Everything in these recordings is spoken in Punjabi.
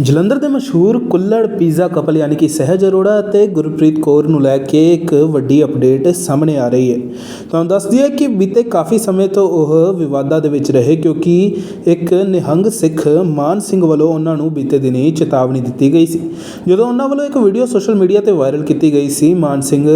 ਜਲੰਧਰ ਦੇ ਮਸ਼ਹੂਰ ਕੁੱਲੜ ਪੀਜ਼ਾ ਕਪਲ ਯਾਨੀ ਕਿ ਸਹਿਜ ਅਰੋੜਾ ਅਤੇ ਗੁਰਪ੍ਰੀਤ ਕੌਰ ਨੂੰ ਲੈ ਕੇ ਇੱਕ ਵੱਡੀ ਅਪਡੇਟ ਸਾਹਮਣੇ ਆ ਰਹੀ ਹੈ। ਤੁਹਾਨੂੰ ਦੱਸ ਦਈਏ ਕਿ ਬੀਤੇ ਕਾਫੀ ਸਮੇਂ ਤੋਂ ਉਹ ਵਿਵਾਦਾਂ ਦੇ ਵਿੱਚ ਰਹੇ ਕਿਉਂਕਿ ਇੱਕ ਨਿਹੰਗ ਸਿੱਖ ਮਾਨ ਸਿੰਘ ਵੱਲੋਂ ਉਹਨਾਂ ਨੂੰ ਬੀਤੇ ਦਿਨੀ ਚੇਤਾਵਨੀ ਦਿੱਤੀ ਗਈ ਸੀ। ਜਦੋਂ ਉਹਨਾਂ ਵੱਲੋਂ ਇੱਕ ਵੀਡੀਓ ਸੋਸ਼ਲ ਮੀਡੀਆ ਤੇ ਵਾਇਰਲ ਕੀਤੀ ਗਈ ਸੀ, ਮਾਨ ਸਿੰਘ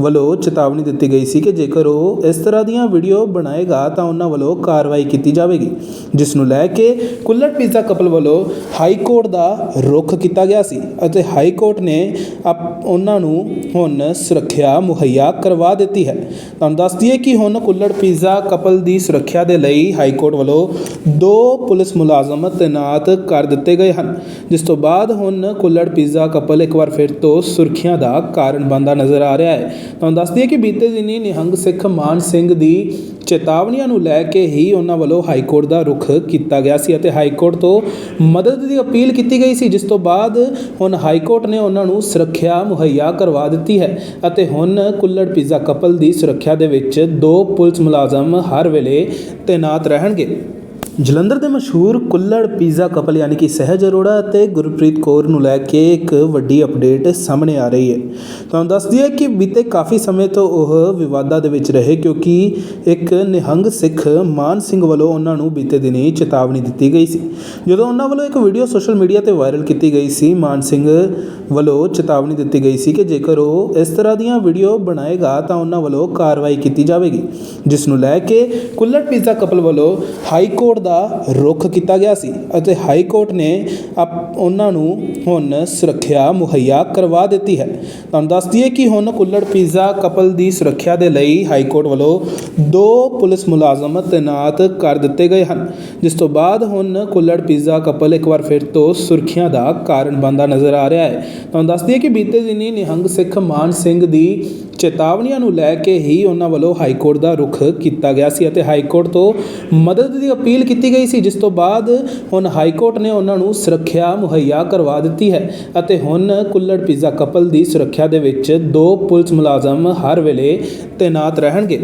ਵੱਲੋਂ ਚੇਤਾਵਨੀ ਦਿੱਤੀ ਗਈ ਸੀ ਕਿ ਜੇਕਰ ਉਹ ਇਸ ਤਰ੍ਹਾਂ ਦੀਆਂ ਵੀਡੀਓ ਬਣਾਏਗਾ ਤਾਂ ਉਹਨਾਂ ਵੱਲੋਂ ਕਾਰਵਾਈ ਕੀਤੀ ਜਾਵੇਗੀ, ਜਿਸ ਨੂੰ ਲੈ ਕੇ ਕੁੱਲੜ ਪੀਜ਼ਾ ਕਪਲ ਵੱਲੋਂ ਹਾਈ ਕੋਰਟ ਦਾ ਰੁਖ ਕੀਤਾ ਗਿਆ ਸੀ ਅਤੇ ਹਾਈ ਕੋਰਟ ਨੇ ਉਹਨਾਂ ਨੂੰ ਹੁਣ ਸੁਰੱਖਿਆ ਮੁਹੱਈਆ ਕਰਵਾ ਦਿੱਤੀ ਹੈ। ਤੁਹਾਨੂੰ ਦੱਸ ਦਈਏ ਕਿ ਹੁਣ ਕੁੱਲੜ ਪੀਜ਼ਾ ਕਪਲ ਦੀ ਸੁਰੱਖਿਆ ਦੇ ਲਈ ਹਾਈ ਕੋਰਟ ਵੱਲੋਂ ਦੋ ਪੁਲਿਸ ਮੁਲਾਜ਼ਮ ਤੈਨਾਤ ਕਰ ਦਿੱਤੇ ਗਏ ਹਨ। ਜਿਸ ਤੋਂ ਬਾਅਦ ਹੁਣ ਕੁੱਲੜ ਪੀਜ਼ਾ ਕਪਲ ਇੱਕ ਵਾਰ ਫਿਰ ਤੋਂ ਸੁਰੱਖਿਆ ਦਾ ਕਾਰਨ ਬਣਦਾ ਨਜ਼ਰ ਆ ਰਿਹਾ ਹੈ। ਤੁਹਾਨੂੰ ਦੱਸ ਦਈਏ ਕਿ ਬੀਤੇ ਦਿਨੀ ਨਿਹੰਗ ਸਿੱਖ ਮਾਨ ਸਿੰਘ ਦੀ ਚੇਤਾਵਨੀਆਂ ਨੂੰ ਲੈ ਕੇ ਹੀ ਉਹਨਾਂ ਵੱਲੋਂ ਹਾਈ ਕੋਰਟ ਦਾ ਰੁਖ ਕੀਤਾ ਗਿਆ ਸੀ ਅਤੇ ਹਾਈ ਕੋਰਟ ਤੋਂ ਮਦਦ ਦੀ ਅਪੀਲ ਕੀਤੀ ਗਈ ਸੀ, ਜਿਸ ਤੋਂ ਬਾਅਦ ਹੁਣ ਹਾਈ ਕੋਰਟ ਨੇ ਉਹਨਾਂ ਨੂੰ ਸੁਰੱਖਿਆ ਮੁਹੱਈਆ ਕਰਵਾ ਦਿੱਤੀ ਹੈ ਅਤੇ ਹੁਣ ਕੁੱਲੜ ਪੀਜ਼ਾ ਕਪਲ ਦੀ ਸੁਰੱਖਿਆ ਦੇ ਵਿੱਚ ਦੋ ਪੁਲਿਸ ਮੁਲਾਜ਼ਮ ਹਰ ਵੇਲੇ ਤੈਨਾਤ ਰਹਿਣਗੇ। ਜਲੰਧਰ ਦੇ ਮਸ਼ਹੂਰ ਕੁੱਲੜ ਪੀਜ਼ਾ ਕਪਲ ਯਾਨੀ ਕਿ ਸਹਿਜ ਅਰੋੜਾ ਅਤੇ ਗੁਰਪ੍ਰੀਤ ਕੌਰ ਨੂੰ ਲੈ ਕੇ ਇੱਕ ਵੱਡੀ ਅਪਡੇਟ ਸਾਹਮਣੇ ਆ ਰਹੀ ਹੈ। ਤੁਹਾਨੂੰ ਦੱਸ ਦਈਏ ਕਿ ਬੀਤੇ ਕਾਫੀ ਸਮੇਂ ਤੋਂ ਉਹ ਵਿਵਾਦਾਂ ਦੇ ਵਿੱਚ ਰਹੇ ਕਿਉਂਕਿ ਇੱਕ ਨਿਹੰਗ ਸਿੱਖ ਮਾਨ ਸਿੰਘ ਵੱਲੋਂ ਉਹਨਾਂ ਨੂੰ ਬੀਤੇ ਦਿਨੀ ਚੇਤਾਵਨੀ ਦਿੱਤੀ ਗਈ ਸੀ। ਜਦੋਂ ਉਹਨਾਂ ਵੱਲੋਂ ਇੱਕ ਵੀਡੀਓ ਸੋਸ਼ਲ ਮੀਡੀਆ ਤੇ ਵਾਇਰਲ ਕੀਤੀ ਗਈ ਸੀ, ਮਾਨ ਸਿੰਘ ਵੱਲੋਂ ਚੇਤਾਵਨੀ ਦਿੱਤੀ ਗਈ ਸੀ ਕਿ ਜੇਕਰ ਉਹ ਇਸ ਤਰ੍ਹਾਂ ਦੀਆਂ ਵੀਡੀਓ ਬਣਾਏਗਾ ਤਾਂ ਉਹਨਾਂ ਵੱਲੋਂ ਕਾਰਵਾਈ ਕੀਤੀ ਜਾਵੇਗੀ, ਜਿਸ ਨੂੰ ਲੈ ਕੇ ਕੁੱਲੜ ਪੀਜ਼ਾ ਕਪਲ ਵੱਲੋਂ ਹਾਈ ਕੋਰਟ ਦਾ ਰੁਖ ਕੀਤਾ ਗਿਆ ਸੀ ਅਤੇ ਹਾਈ ਕੋਰਟ ਨੇ ਉਹਨਾਂ ਨੂੰ ਹੁਣ ਸੁਰੱਖਿਆ ਮੁਹੱਈਆ ਕਰਵਾ ਦਿੱਤੀ ਹੈ। ਤੁਹਾਨੂੰ ਦੱਸ ਦਈਏ ਕਿ ਹੁਣ ਕੁੱਲੜ ਪੀਜ਼ਾ ਕਪਲ ਦੀ ਸੁਰੱਖਿਆ ਦੇ ਲਈ ਹਾਈ ਕੋਰਟ ਵੱਲੋਂ ਦੋ ਪੁਲਿਸ ਮੁਲਾਜ਼ਮ ਤੈਨਾਤ ਕਰ ਦਿੱਤੇ ਗਏ ਹਨ, ਜਿਸ ਤੋਂ ਬਾਅਦ ਹੁਣ ਕੁੱਲੜ ਪੀਜ਼ਾ ਕਪਲ ਇੱਕ ਵਾਰ ਫਿਰ ਤੋਂ ਸੁਰੱਖਿਆ ਦਾ ਕਾਰਨ ਬਣਦਾ ਨਜ਼ਰ ਆ ਰਿਹਾ ਹੈ। ਤੁਹਾਨੂੰ ਦੱਸ ਦਈਏ ਕਿ ਬੀਤੇ ਦਿਨੀ ਨਿਹੰਗ ਸਿੱਖ ਮਾਨ ਸਿੰਘ ਦੀ ਚੇਤਾਵਨੀਆਂ ਨੂੰ ਲੈ ਕੇ ਹੀ ਉਹਨਾਂ ਵੱਲੋਂ ਹਾਈ ਕੋਰਟ ਦਾ ਰੁਖ ਕੀਤਾ ਗਿਆ ਸੀ ਅਤੇ ਹਾਈ ਕੋਰਟ ਤੋਂ ਮਦਦ ਦੀ ਅਪੀਲ ਕੀਤੀ ਗਈ ਸੀ, ਜਿਸ ਤੋਂ ਬਾਅਦ ਹੁਣ ਹਾਈ ਕੋਰਟ ਨੇ ਉਹਨਾਂ ਨੂੰ ਸੁਰੱਖਿਆ ਮੁਹੱਈਆ ਕਰਵਾ ਦਿੱਤੀ ਹੈ ਅਤੇ ਹੁਣ ਕੁੱਲੜ ਪੀਜ਼ਾ ਕਪਲ ਦੀ ਸੁਰੱਖਿਆ ਦੇ ਵਿੱਚ ਦੋ ਪੁਲਿਸ ਮੁਲਾਜ਼ਮ ਹਰ ਵੇਲੇ ਤੈਨਾਤ ਰਹਿਣਗੇ।